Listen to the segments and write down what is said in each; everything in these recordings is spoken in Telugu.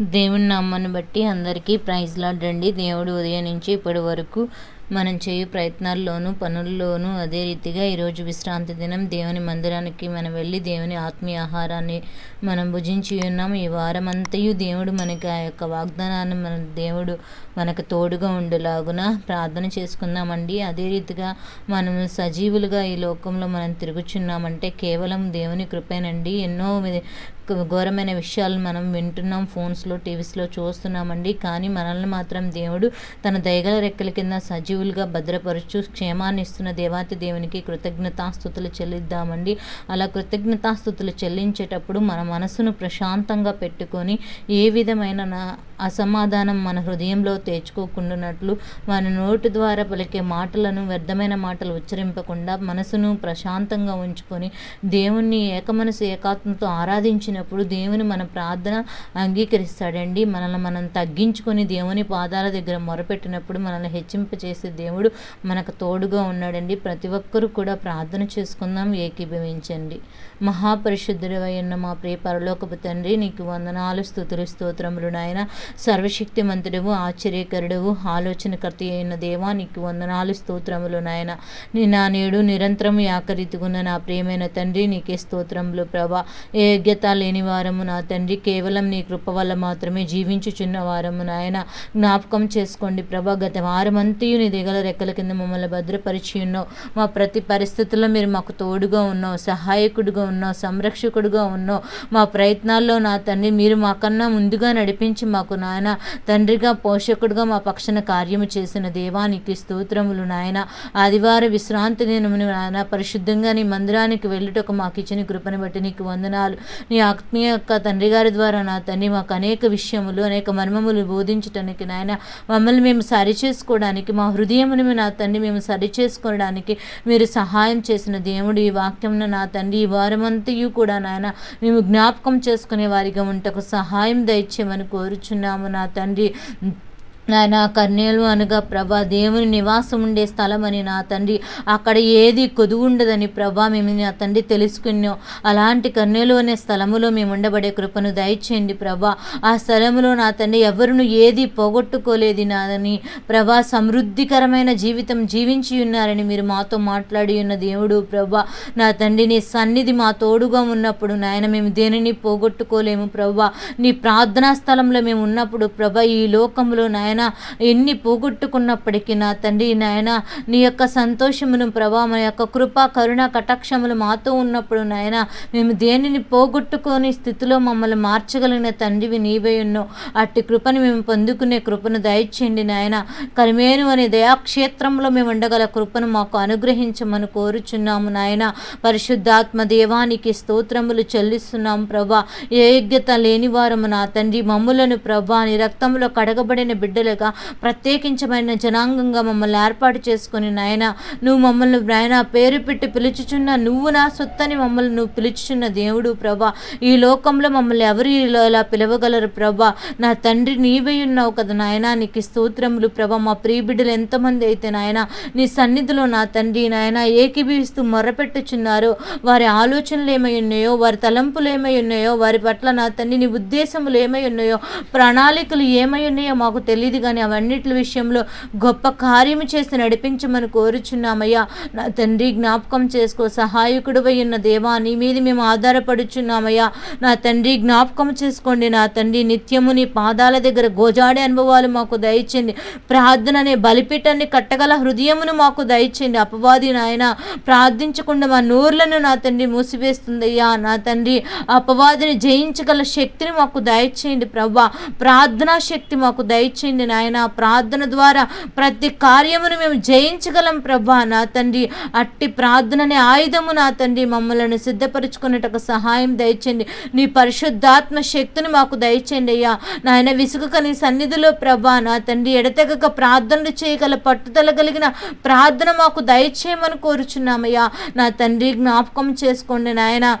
దేవుని నామాన్ని బట్టి అందరికీ ప్రైజ్ లాడండి దేవుడు ఉదయం నుంచి ఇప్పటి వరకు మనం చేయు ప్రయత్నాల్లోనూ పనుల్లోనూ అదే రీతిగా ఈరోజు విశ్రాంతి దినం దేవుని మందిరానికి మనం వెళ్ళి దేవుని ఆత్మీయ ఆహారాన్ని మనం భుజించి ఉన్నాము. ఈ వారం అంతయు దేవుడు మనకి ఆ యొక్క వాగ్దానాన్ని మన దేవుడు మనకు తోడుగా ఉండేలాగున ప్రార్థన చేసుకుందామండి. అదే రీతిగా మనం సజీవులుగా ఈ లోకంలో మనం తిరుగుచున్నామంటే కేవలం దేవుని కృపేనండి. ఎన్నో ఘోరమైన విషయాలు మనం వింటున్నాం ఫోన్స్లో టీవీస్లో చూస్తున్నామండి. కానీ మనల్ని మాత్రం దేవుడు తన దయగల రెక్కల కింద సజీవులుగా భద్రపరుచు క్షేమాన్ని ఇస్తున్న దేవాతి దేవునికి కృతజ్ఞతాస్థుతులు చెల్లిద్దామండి. అలా కృతజ్ఞతాస్థుతులు చెల్లించేటప్పుడు మన మనసును ప్రశాంతంగా పెట్టుకొని ఏ విధమైన నా- అసమాధానం మన హృదయంలో తెచ్చుకోకుండానట్లు మన నోటి ద్వారా పలికే మాటలను వ్యర్థమైన మాటలు ఉచ్చరింపకుండా మనసును ప్రశాంతంగా ఉంచుకొని దేవుణ్ణి ఏకమనసు ఏకాత్మతో ఆరాధించినప్పుడు దేవుని మన ప్రార్థన అంగీకరిస్తాడండి. మనల్ని మనం తగ్గించుకొని దేవుని పాదాల దగ్గర మొరపెట్టినప్పుడు మనల్ని హెచ్చింపచేసే దేవుడు మనకు తోడుగా ఉన్నాడండి. ప్రతి ఒక్కరూ కూడా ప్రార్థన చేసుకుందాం ఏకీభవించండి. మహాపరిశుద్ధుడవై ఉన్న మా ప్రియ పరలోకపు తండ్రి నీకు వందనాలు స్థుతులు స్తోత్రములు నాయన. సర్వశక్తిమంతుడవు ఆశ్చర్యకరుడవు ఆలోచనకర్త అయిన దేవా నీకు వందనాలు స్తోత్రములు నాయన. నీ నా నేడు నిరంతరం యాకరితుకున్న నా ప్రియమైన తండ్రి నీకే స్తోత్రములు ప్రభా. ఏ యోగ్యత లేని వారము నా తండ్రి కేవలం నీ కృప వల్ల మాత్రమే జీవించుచున్న వారము నాయన. జ్ఞాపకం చేసుకోండి ప్రభా గత వారమంతయు నీ దిగల రెక్కల కింద మమ్మల్ని భద్రపరిచి ఉన్నావు మా ప్రతి పరిస్థితుల్లో మీరు మాకు తోడుగా ఉన్నావు సహాయకుడిగా ఉన్నావు సంరక్షకుడిగా ఉన్నావు. మా ప్రయత్నాల్లో నా తండ్రి మీరు మాకన్నా ముందుగా నడిపించి మాకు నాయన. తండ్రిగా పోషకుడిగా మా పక్షన కార్యము చేసిన దేవానికి స్తోత్రములు నాయన. ఆదివార విశ్రాంతి దినమును నాయన పరిశుద్ధంగా నీ మందిరానికి వెళ్ళుటకు మాకు ఇచ్చిన కృపను బట్టి నీకు వందనాలు. నీ ఆత్మీయ యొక్క తండ్రి గారి ద్వారా నా తండ్రి మాకు అనేక విషయములు అనేక మర్మములు బోధించటానికి నాయన మమ్మల్ని మేము సరి చేసుకోవడానికి మా హృదయమును నా తండ్రి మేము సరి చేసుకోవడానికి మీరు సహాయం చేసిన దేవుడు ఈ వాక్యంను నా తండ్రి ఈ వారమంతయు కూడా నాయన మేము జ్ఞాపకం చేసుకునే వారిగా ఉంటకు సహాయం దయచేయమని కోరుచున్నాము నా తండ్రి నాయన కర్నేలు అనగా ప్రభా దేవుని నివాసం ఉండే స్థలం అని నా తండ్రి. అక్కడ ఏది కొదువు ఉండదని ప్రభా మేము నా తండ్రి తెలుసుకున్నాం. అలాంటి కర్నేలు అనే స్థలములో మేము ఉండబడే కృపను దయచేయండి ప్రభా. ఆ స్థలములో నా తండ్రి ఎవరును ఏది పోగొట్టుకోలేదు నాదని ప్రభా సమృద్ధికరమైన జీవితం జీవించి ఉన్నారని మీరు మాతో మాట్లాడి ఉన్న దేవుడు ప్రభా. నా తండ్రి నీ సన్నిధి మా తోడుగా ఉన్నప్పుడు నాయన మేము దేనిని పోగొట్టుకోలేము ప్రభా. నీ ప్రార్థనా స్థలంలో మేము ఉన్నప్పుడు ప్రభా ఈ లోకంలో నాయన ఎన్ని పోగొట్టుకున్నప్పటికీ నా తండ్రి నాయన నీ యొక్క సంతోషమును ప్రభా మా యొక్క కృప కరుణ కటాక్షములు మాతో ఉన్నప్పుడు నాయన మేము దేనిని పోగొట్టుకొని స్థితిలో మమ్మల్ని మార్చగలిగిన తండ్రివి నీవే ఉన్నావు అట్టి కృపను మేము పొందుకునే కృపను దయచేయండి నాయన. కరిమేను అనే దయాక్షేత్రంలో మేము ఉండగల కృపను మాకు అనుగ్రహించమని కోరుచున్నాము నాయన. పరిశుద్ధాత్మ దేవానికి స్తోత్రములు చెల్లిస్తున్నాం ప్రభా. ఏ యోగ్యత లేని వారము నా తండ్రి. మమ్ములను ప్రభా నీ రక్తంలో కడగబడిన బిడ్డ బిడ్డలుగా ప్రత్యేకించబడిన జనాంగంగా మమ్మల్ని ఏర్పాటు చేసుకుని నాయన నువ్వు మమ్మల్ని నాయన పేరు పెట్టి పిలుచుచున్న నువ్వు నా సొత్తని మమ్మల్ని నువ్వు పిలుచుచున్న దేవుడు ప్రభా. ఈ లోకంలో మమ్మల్ని ఎవరు ఇలా పిలవగలరు ప్రభా? నా తండ్రి నీవే ఉన్నావు కదా నాయన నీకు స్తోత్రములు ప్రభా. మా ప్రియ బిడ్డలు ఎంతమంది అయితే నాయన నీ సన్నిధిలో నా తండ్రి నాయన ఏకీభవిస్తూ మొరపెట్టుచున్నారో వారి ఆలోచనలు ఏమై ఉన్నాయో వారి తలంపులు ఏమై ఉన్నాయో వారి పట్ల నా తండ్రి నీ ఉద్దేశములు ఏమై ఉన్నాయో ప్రణాళికలు ఏమై ఉన్నాయో మాకు తెలియదు. కానీ అవన్నిటి విషయంలో గొప్ప కార్యము చేసి నడిపించమని కోరుచున్నామయ్యా. నా తండ్రి జ్ఞాపకం చేసుకో. సహాయకుడు ఉన్న దేవా నీ మీద మేము ఆధారపడుచున్నామయ్యా. నా తండ్రి జ్ఞాపకం చేసుకోండి. నా తండ్రి నిత్యము నీ పాదాల దగ్గర గోజాడే అనుభవాలు మాకు దయచండి ప్రార్థన అనే బలిపీఠాన్ని కట్టగల హృదయమును మాకు దయచండి అపవాది నాయన ప్రార్థించకుండా మా నోర్లను నా తండ్రి మూసివేస్తుందయ్యా. నా తండ్రి అపవాదిని జయించగల శక్తిని మాకు దయచేయండి ప్రభా. ప్రార్థనా శక్తి మాకు దయచేయండి నాయన. ప్రార్థన ద్వారా ప్రతి కార్యమును మేము జయించగలం ప్రభా నా తండ్రి. అట్టి ప్రార్థననే ఆయుధము నా తండ్రి. మమ్మల్ని సిద్ధపరచుకునేటకు సహాయం దయచేయండి. నీ పరిశుద్ధాత్మ శక్తిని మాకు దయచేయండి అయ్యా. నాయన విసుగక నీ సన్నిధిలో ప్రభా నా తండ్రి. ఎడతెగక ప్రార్థనలు చేయగల పట్టుదల కలిగిన ప్రార్థన మాకు దయచేయమని కోరుచున్నామయ్యా. నా తండ్రి జ్ఞాపకం చేసుకోండి నాయన.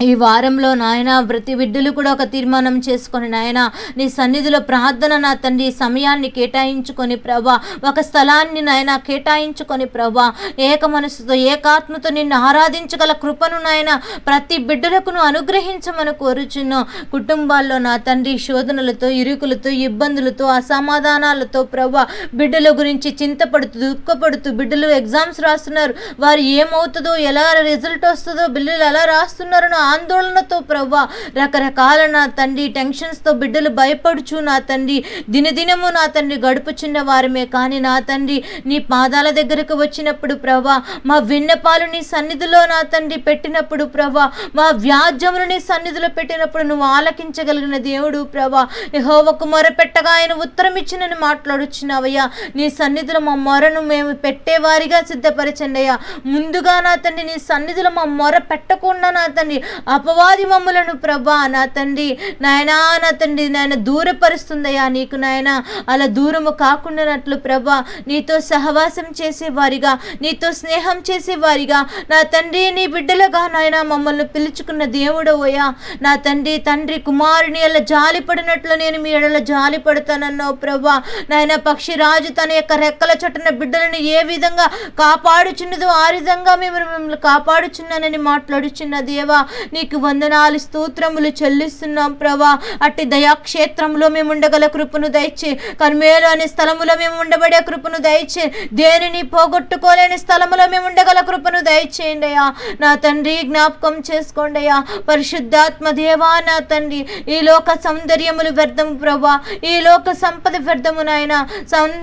ఈ వారంలో నాయన ప్రతి బిడ్డలు కూడా ఒక తీర్మానం చేసుకొని నాయన నీ సన్నిధిలో ప్రార్థన నా తండ్రి సమయాన్ని కేటాయించుకొని ప్రభా ఒక స్థలాన్ని నాయన కేటాయించుకొని ప్రభా ఏక మనసుతో ఏకాత్మతో నిన్ను ఆరాధించగల కృపను నాయన ప్రతి బిడ్డలకును అనుగ్రహించమని కోరుచున్నాం. కుటుంబాల్లో నా తండ్రి శోధనలతో ఇరుకులతో ఇబ్బందులతో అసమాధానాలతో ప్రభా బిడ్డల గురించి చింతపడుతూ దుఃఖపడుతూ బిడ్డలు ఎగ్జామ్స్ రాస్తున్నారు. వారు ఏమవుతుందో ఎలా రిజల్ట్ వస్తుందో బిడ్డలు ఎలా రాస్తున్నారో ఆందోళనతో ప్రభా రకరకాల నా తండ్రి టెన్షన్స్తో బిడ్డలు భయపడుచు నా తండ్రి దినదినము నా తండ్రి గడుపుచున్న వారమే కానీ నా తండ్రి నీ పాదాల దగ్గరకు వచ్చినప్పుడు ప్రభా మా విన్నపాలు నీ సన్నిధిలో నా తండ్రి పెట్టినప్పుడు ప్రభా మా వ్యాజ్యములు నీ సన్నిధిలో పెట్టినప్పుడు నువ్వు ఆలకించగలిగిన దేవుడు ప్రభా యెహోవాకు మొరపెట్టగా ఆయన ఉత్తరం ఇచ్చినని మాట్లాడుచున్నావయ్యా. నీ సన్నిధిలో మా మొరను మేము పెట్టేవారిగా సిద్ధపరచండి అయ్యా. ముందుగా నా తండ్రి నీ సన్నిధిలో మా మొర పెట్టకుండా నా తండ్రి అపవాది మమ్ములను ప్రభా నా తండ్రి నాయనా నా తండ్రి నాయన దూరపరుస్తుందయ్యా నీకు నాయన. అలా దూరము కాకుండానట్లు ప్రభా నీతో సహవాసం చేసేవారిగా నీతో స్నేహం చేసేవారిగా నా తండ్రి నీ బిడ్డలుగా నాయన మమ్మల్ని పిలుచుకున్న దేవుడవయ్యా. నా తండ్రి తండ్రి కుమారుని అలా జాలి పడినట్లు నేను మీ ఎడల జాలి పడతానన్నావు ప్రభా. నాయన పక్షిరాజు తన యొక్క రెక్కల చొట్టున బిడ్డలను ఏ విధంగా కాపాడుచున్నదో ఆ విధంగా మేము మిమ్మల్ని కాపాడుచున్నానని మాట్లాడుచున్న దేవా. నీకు వందనాలు స్తోత్రములు చెల్లిస్తున్నాం ప్రభా. అట్టి దయాక్షేత్రంలో మేము ఉండగల కృపను దయచే. కర్మేలు అనే స్థలములో మేము ఉండబడే కృపను దయచే. దేనిని పోగొట్టుకోలేని స్థలములో మేము ఉండగల కృపను దయచేయండి అయ్యా. నా తండ్రి జ్ఞాపకం చేసుకోండి అయ్యా. పరిశుద్ధాత్మ దేవా నా తండ్రి ఈ లోక సౌందర్యములు వ్యర్థము ప్రభా. ఈ లోక సంపద వ్యర్థము నాయన.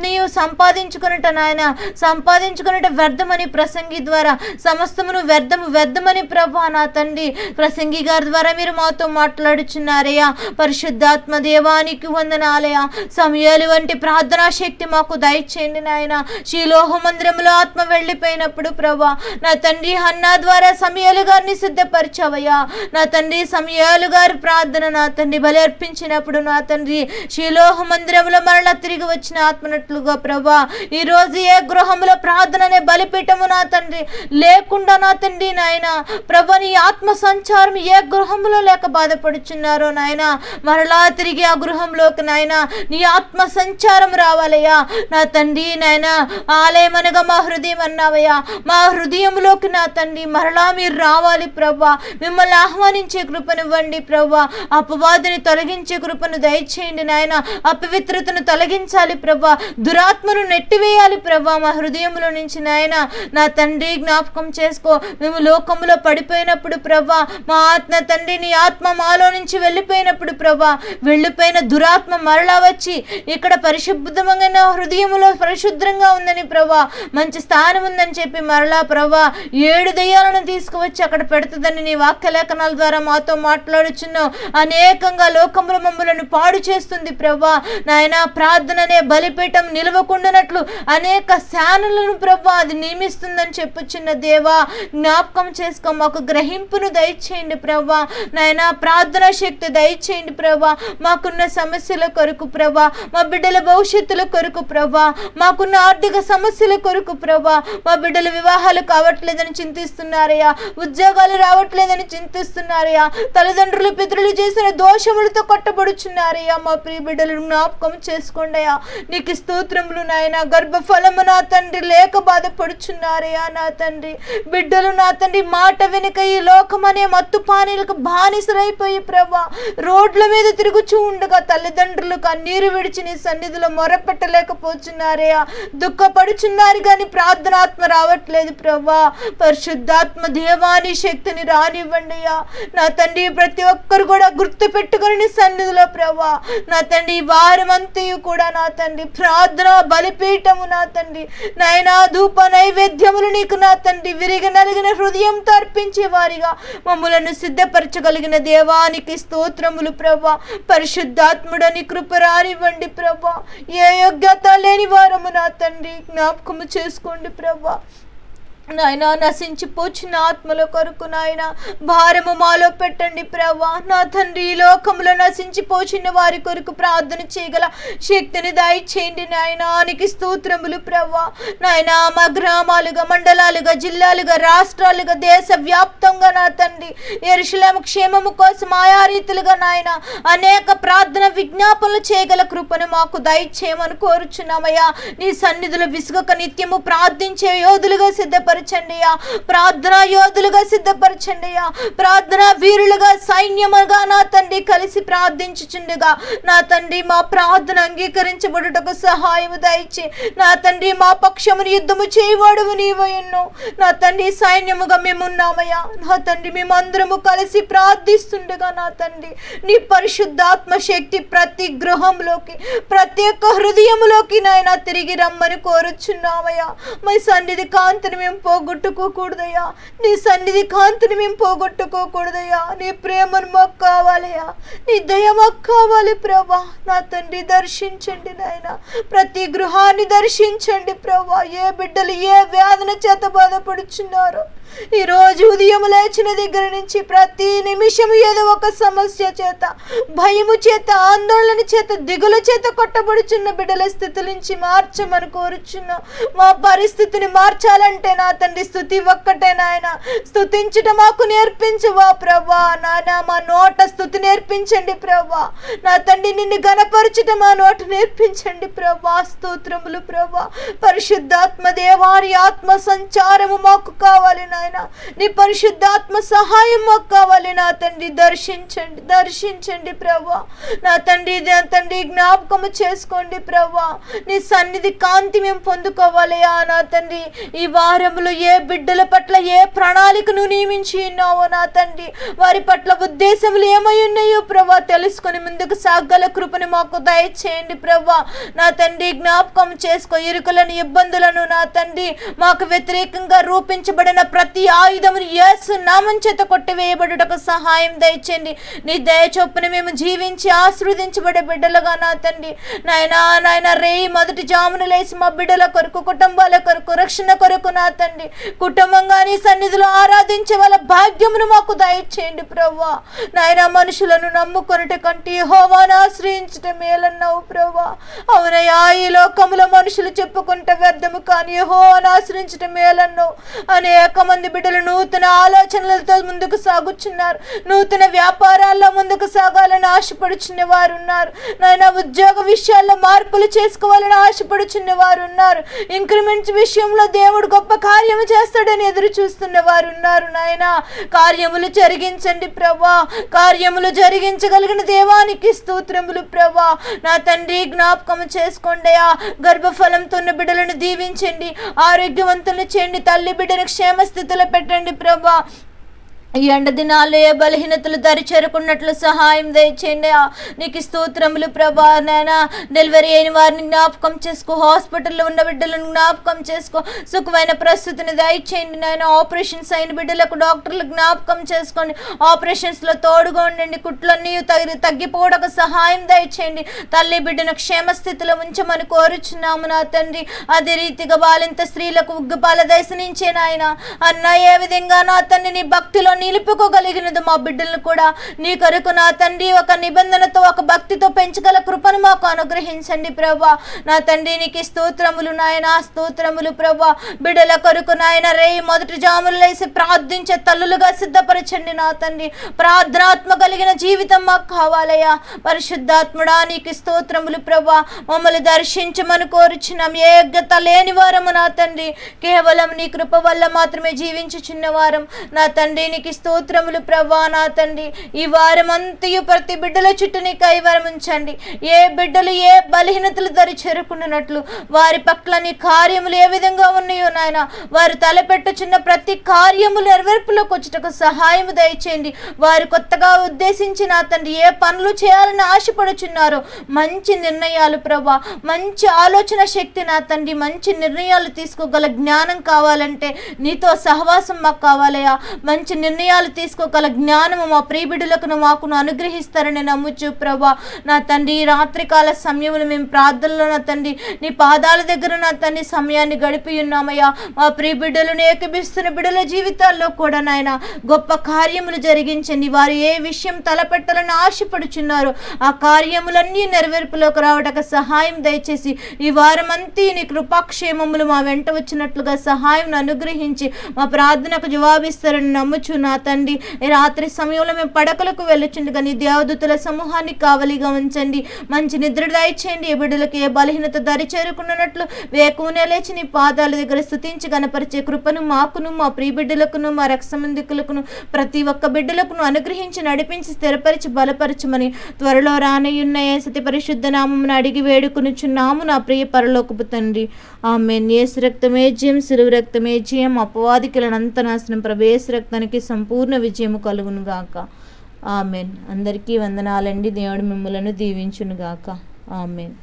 నీవు సంపాదించుకున్నట నాయన. సంపాదించుకున్నట వ్యర్థమని ప్రసంగి ద్వారా. సమస్తమును వ్యర్థము వ్యర్థమని ప్రభా నా తండ్రి. ప్రసంగి గారి ద్వారా మీరు మాతో మాట్లాడుచున్నారయ్యా. పరిశుద్ధాత్మ దేవానికి వందనాలయ సమయాలు వంటి ప్రార్థనా శక్తి మాకు దయచేయండి నాయన. శీలోహ మందిరంలో ఆత్మ వెళ్ళిపోయినప్పుడు ప్రభా నా తండ్రి అన్నా ద్వారా సమయాలు గారిని సిద్ధపరిచావయ్యా. నా తండ్రి సమయాలు గారి ప్రార్థన నా తండ్రి బలి అర్పించినప్పుడు నా తండ్రి శీలోహ మందిరంలో మరలా తిరిగి వచ్చిన ఆత్మనట్లుగా ప్రభా ఈ రోజు ఏ గృహంలో ప్రార్థన అనే బలిపీఠము నా తండ్రి లేకుండా నా తండ్రి నాయన. ప్రభా నీ ఆత్మ సంచారం ఏ గృహంలో లేక బాధపడుచున్నారో నాయన మరలా తిరిగి ఆ గృహంలోకి నాయన నీ ఆత్మ సంచారం రావాలయ్యా. నా తండ్రి నాయన ఆలయం అనగా మా హృదయం అన్నావయ్యా. మా హృదయంలోకి నా తండ్రి మరలా మీరు రావాలి ప్రభా మిమ్మల్ని ఆహ్వానించే కృపనివ్వండి ప్రభా అపవాదిని తొలగించే కృపను దయచేయండి నాయన. అపవిత్రతను తొలగించాలి ప్రభా దురాత్మను నెట్టివేయాలి ప్రభా మా హృదయంలో నుంచి నాయన. నా తండ్రి జ్ఞాపకం చేసుకో. మేము లోకంలో పడిపోయినప్పుడు ప్రభా మా ఆత్మ తండ్రి నీ ఆత్మ మాలో నుంచి వెళ్ళిపోయినప్పుడు ప్రభా వెళ్ళిపోయిన దురాత్మ మరలా వచ్చి ఇక్కడ పరిశుద్ధమైన హృదయములో పరిశుద్ధంగా ఉందని ప్రభా మంచి స్థానం ఉందని చెప్పి మరలా ప్రభా ఏడు దయ్యాలను తీసుకువచ్చి అక్కడ పెడుతుందని నీ వాక్యలేఖనాల ద్వారా మాతో మాట్లాడుచున్నావు. అనేకంగా లోకముల మమ్మలను పాడు చేస్తుంది ప్రభా. నాయన ప్రార్థననే బలిపీఠం నిలవకుండానట్లు అనేక శానలను ప్రభా అది నియమిస్తుందని చెప్పుచున్న దేవా జ్ఞాపకం చేసుకో మాకు గ్రహింపును దయచేయండి ప్రభా. నాయన ప్రార్థన శక్తి దయచేయండి ప్రభా. మాకున్న సమస్యల కొరకు ప్రభా. మా బిడ్డల భవిష్యత్తుల కొరకు ప్రభా. మాకున్న ఆర్థిక సమస్యల కొరకు ప్రభా. మా బిడ్డల వివాహాలు కావట్లేదని చింతిస్తున్నారయ్యా. ఉద్యోగాలు రావట్లేదని చింతిస్తున్నారయ్యా. తల్లిదండ్రులు పితరులు చేసిన దోషములతో కొట్టబడుచున్నారయ్యా. మా ప్రియ బిడ్డలు జ్ఞాపకం చేసుకోండియా నీకు స్తోత్రములు నాయన. గర్భఫలము నా తండ్రి లేక బాధపడుచున్నారయ్యా నా తండ్రి. బిడ్డలు నా తండ్రి మాట వెనుక ఈ లోకం అనే మత్తు పానీలకు బానిసలైపోయి ప్రభా రోడ్ల మీద తిరుగుచూ ఉండగా తల్లిదండ్రులు కన్నీరు విడిచి నీ సన్నిధిలో మొరపెట్టలేకపోతున్నారయ్యా దుఃఖపడుచున్నారు కానీ ప్రార్థనాత్మ రావట్లేదు ప్రభా పరిశుద్ధాత్మ దేవాని శక్తిని రానివ్వండి అయ్యా. నా తండ్రి ప్రతి ఒక్కరు కూడా గుర్తు పెట్టుకుని నీ సన్నిధిలో ప్రభా నా తండ్రి వారమంతయు కూడా నా తండ్రి. ప్రార్థన బలిపీఠము నా తండ్రి. నాయనా ధూప నైవేద్యములు నీకు నా తండ్రి. విరిగి నలిగిన హృదయంతో అర్పించే వారిగా. మమ్మలను సిద్ధపరచగలిగిన దేవానికి స్తోత్రములు ప్రభా. పరిశుద్ధాత్ముడని కృపరానివ్వండి ప్రభా. ఏ యోగ్యత లేని వారము నా తండ్రి జ్ఞాపకము చేసుకోండి ప్రభా. నాయనా నశించిపోచిన ఆత్మల కొరకు నాయన భారము మాలో పెట్టండి ప్రభా నా తండ్రి ఈ లోకంలో నశించిపోచిన వారి కొరకు ప్రార్థన చేయగల శక్తిని దయచేయండి నాయన. ఆనికి స్తోత్రములు ప్రభా నాయన మా గ్రామాలుగా మండలాలుగా జిల్లాలుగా రాష్ట్రాలుగా దేశ వ్యాప్తంగా నా తండ్రి ఎరుషులేము క్షేమము కోసం ఆయా రీతులుగా నాయన అనేక ప్రార్థన విజ్ఞాపనలు చేయగల కృపను మాకు దయచేయమని కోరుచున్నామయ్యా. నీ సన్నిధులు విసుగక నిత్యము ప్రార్థించే యోధులుగా సిద్ధపరచండి అయ్యా. ప్రార్థనా యోధులుగా సిద్ధపరచండి అయ్యా. ప్రార్థనా వీరులుగా సైన్యముగా నా తండ్రి కలిసి ప్రార్థించుచుండగా. నా తండ్రి మా ప్రార్థన అంగీకరించబడుటకు సహాయము దయచి. నా తండ్రి మా పక్షమును యుద్ధము చేయవాడు నీవయ్యను నా తండ్రి సైన్యముగా మేమున్నామయ్యా. నా తండ్రి మేమందరము కలిసి ప్రార్థిస్తుండగా నా తండ్రి. నీ పరిశుద్ధాత్మ శక్తి ప్రతి గృహంలోకి ప్రతి ఒక్క హృదయంలోకి నాయన తిరిగి రమ్మని కోరుచున్నామయ్యా. మీ సన్నిధి కాంతిని మేము పోగొట్టుకోకూడదయ్యా. నీ సన్నిధి కాంతిని మేము పోగొట్టుకోకూడదయ్యా. నీ ప్రేమను మాకు కావాలయ్యా. నీ దయ మాకు కావాలి ప్రభా. నా తండ్రి దర్శించండి నాయన. ప్రతి గృహాన్ని దర్శించండి ప్రభా. ఏ బిడ్డలు ఏ వేదన చేత బాధపడుచున్నారో. ఈరోజు ఉదయం లేచిన దగ్గర నుంచి ప్రతి నిమిషం ఏదో ఒక సమస్య చేత భయము చేత ఆందోళన చేత దిగుల చేత కొట్టబడుచున్న బిడ్డల స్థితి నుంచి మార్చమని కోరుచున్నా. మా పరిస్థితిని మార్చాలంటే నా తండ్రి స్థుతి ఒక్కటే నాయన. స్థుతించుట మాకు నేర్పించువా ప్రభా నాయన మా నోట స్థుతి నేర్పించండి ప్రభా నా తండ్రి నిన్ను గనపరచుట మా నోట నేర్పించండి ప్రభా స్తోత్రములు ప్రభా పరిశుద్ధాత్మ దేవారి ఆత్మ సంచారము మాకు కావాలి నాయన. నీ పరిశుద్ధాత్మ సహాయం మాకు కావాలి. నా తండ్రి దర్శించండి దర్శించండి ప్రభా. నా తండ్రి నా తండ్రి జ్ఞాపకము చేసుకోండి ప్రభా. నీ సన్నిధి కాంతి మేము పొందుకోవాలయా నా తండ్రి ఈ వారంలో ఏ బిడ్డల పట్ల ఏ ప్రణాళికను నియమించి ఉన్నావో నా తండ్రి వారి పట్ల ఉద్దేశములు ఏమై ఉన్నాయో ప్రభా తెలుసుకొని ముందుకు సాగల కృపని మాకు దయచేయండి ప్రభా. నా తండ్రి జ్ఞాపకం చేసుకో ఇరుకులను ఇబ్బందులను నా తండ్రి మాకు వ్యతిరేకంగా రూపించబడిన ప్రతి ఆయుధమును యేసు నామం చేత కొట్టివేయబడుటకు సహాయం దయచేయండి. నీ దయ చొప్పున మేము జీవించి ఆశీర్వదించబడే బిడ్డలుగా నా తండ్రి. నాయనా నాయన రే మొదటి జామును లేచి మా బిడ్డల కొరకు కుటుంబాల కొరకు రక్షణ కొరకు నా తండ్రి. కుటుంబంగా నీ సన్నిధిలో ఆరాధించే వాళ్ళ భాగ్యమును మాకు దయచేయండి ప్రవ్వా. నాయన మనుషులను నమ్ముకొనుట కంటే హోవాను ఆశ్రయించటం మేలన్నావు ప్రవ్వా. అవునయ్యా ఈ లోకములో మనుషులు చెప్పుకుంటే వ్యర్థము కానీ హోవాను ఆశ్రయించటం మేలన్నావు. అనేక మంది బిడ్డలు నూతన ఆలోచనలతో ముందుకు సాగుచున్నారు. నూతన వ్యాపారాల్లో ముందుకు సాగాలని ఆశపడుచున్న వారు ఉన్నారు నాయన ఉద్యోగ విషయాల్లో మార్పులు చేసుకోవాలని ఆశపడుచున్న వారు ఉన్నారు ఇంక్రిమెంట్స్ విషయంలో దేవుడు గొప్ప కార్యము చేస్తాడని ఎదురు చూస్తున్న వారు ఉన్నారు నాయన కార్యములు జరిగించండి ప్రభా. కార్యములు జరిగించగలిగిన దేవానికి స్తోత్రములు ప్రభా. నా తండ్రి జ్ఞాపకం చేసుకోండియా గర్భఫలంతో ఉన్న బిడ్డలను దీవించండి. ఆరోగ్యవంతులను చేయండి. తల్లి బిడ్డను క్షేమస్థితి స్థితిలో పెట్టండి ప్రభా. ఈ ఎండ దినాలు ఏ బలహీనతలు దరి చేరుకున్నట్లు సహాయం దయచేయండి. నీకు స్తోత్రములు ప్రభా నైనా డెలివరీ అయిన వారిని జ్ఞాపకం చేసుకో. హాస్పిటల్లో ఉన్న బిడ్డలను జ్ఞాపకం చేసుకో. సుఖమైన ప్రస్తుతిని దయచేయండి నాయన. ఆపరేషన్స్ అయిన బిడ్డలకు డాక్టర్లు జ్ఞాపకం చేసుకోండి. ఆపరేషన్స్లో తోడుగా ఉండండి కుట్లన్నీ తగ్గి తగ్గిపోవడానికి సహాయం దయచేయండి. తల్లి బిడ్డను క్షేమ స్థితిలో ఉంచమని కోరుచున్నాము నా తండ్రి. అదే రీతిగా బాలింత స్త్రీలకు ఉగ్గుపాల దశ నుంచే నాయన. అన్న ఏ విధంగా నా తండ్రిని భక్తిలో నిలుపుకోగలిగినది మా బిడ్డలను కూడా. నీ కొరకు నా తండ్రి ఒక నిబంధనతో ఒక భక్తితో పెంచగల కృపను మాకు అనుగ్రహించండి ప్రభా నా తండ్రి నీకు స్తోత్రములు నాయన స్తోత్రములు ప్రభా బిడ్డల కొరకు నాయన రేయి మొదటి జాములు వేసి ప్రార్థించే తల్లులుగా సిద్ధపరచండి నా తండ్రి. ప్రార్థనాత్మ కలిగిన జీవితం మాకు కావాలయ్యా. పరిశుద్ధాత్ముడా నీకు స్తోత్రములు ప్రభా మమ్మల్ని దర్శించమని కోరుచున్నాం. ఏ యోగ్యత లేని వారము నా తండ్రి. కేవలం నీ కృప వల్ల మాత్రమే జీవించుచున్న వారం. నా తండ్రి నీకు స్తోత్రములు ప్రభా నా తండ్రి. ఈ వారం అంతయు ప్రతి బిడ్డల చుట్టూ నీ కైవరం ఉంచండి. ఏ బిడ్డలు ఏ బలహీనతలు దరి చేరుకున్నట్లు వారి పట్ల నీ కార్యములు ఏ విధంగా ఉన్నాయో నాయన వారు తలపెట్టుచున్న ప్రతి కార్యము నెరవేర్పులోకి వచ్చుటకు సహాయము దయచేయండి. వారు కొత్తగా ఉద్దేశించిన తండ్రి ఏ పనులు చేయాలని ఆశపడుచున్నారో మంచి నిర్ణయాలు ప్రభా మంచి ఆలోచన శక్తి నా తండ్రి మంచి నిర్ణయాలు తీసుకోగల జ్ఞానం కావాలంటే నీతో సహవాసం మాకు కావాలయా మంచి నిర్ణయం నిర్ణయాలు తీసుకోగల జ్ఞానము మా ప్రియబిడ్డలకు మాకును అనుగ్రహిస్తారని నమ్ముచు ప్రభా. నా తండ్రి రాత్రికాల సమయంలో మేము ప్రార్థనలో నా తండ్రి నీ పాదాల దగ్గర నా తండ్రి సమయాన్ని గడిపి ఉన్నామయ్యా. మా ప్రియ బిడ్డలను ఏకబిస్తున్న బిడ్డల జీవితాల్లో కూడా నాయన గొప్ప కార్యములు జరిగించండి. వారు ఏ విషయం తలపెట్టాలని ఆశపడుచున్నారు ఆ కార్యములన్నీ నెరవేర్పులోకి రావడానికి సహాయం దయచేసి ఈ వారమంతా నీ కృపాక్షేమములు మా వెంట వచ్చినట్లుగా సహాయం అనుగ్రహించి మా ప్రార్థనకు జవాబిస్తారని నమ్ముచు నా తండ్రి రాత్రి సమయంలో మేము పడకలకు వెళ్ళుచుండగా నీ దేవదూతుల సమూహాన్ని కావలిగా ఉంచండి మంచి నిద్ర దయచేయండి ఏ బిడ్డలకు ఏ బలహీనత దరి చేరుకున్నట్లు వేకునే లేచి నీ పాదాల దగ్గర స్థుతించి కనపరిచే కృపను మాకును మా ప్రియ బిడ్డలకును మా రక్షమందికులకును ప్రతి ఒక్క బిడ్డలకును అనుగ్రహించి నడిపించి స్థిరపరిచి బలపరచమని త్వరలో రానయ్యున్న ఏ సతి పరిశుద్ధ నామమును అడిగి వేడుకునిచున్నాము నా ప్రియ పరలోకపు తండ్రి. ఆమె నేసు రక్తమే జయం సిలువు రక్తమే జయం అపవాదికులను అంతనాశనం ప్రవేశ రక్తానికి సంపూర్ణ విజయము కలుగును గాక ఆమెన్. అందరికీ వందనాలండి. దేవుడు మిమ్మలను దీవించునుగాక. ఆమెన్.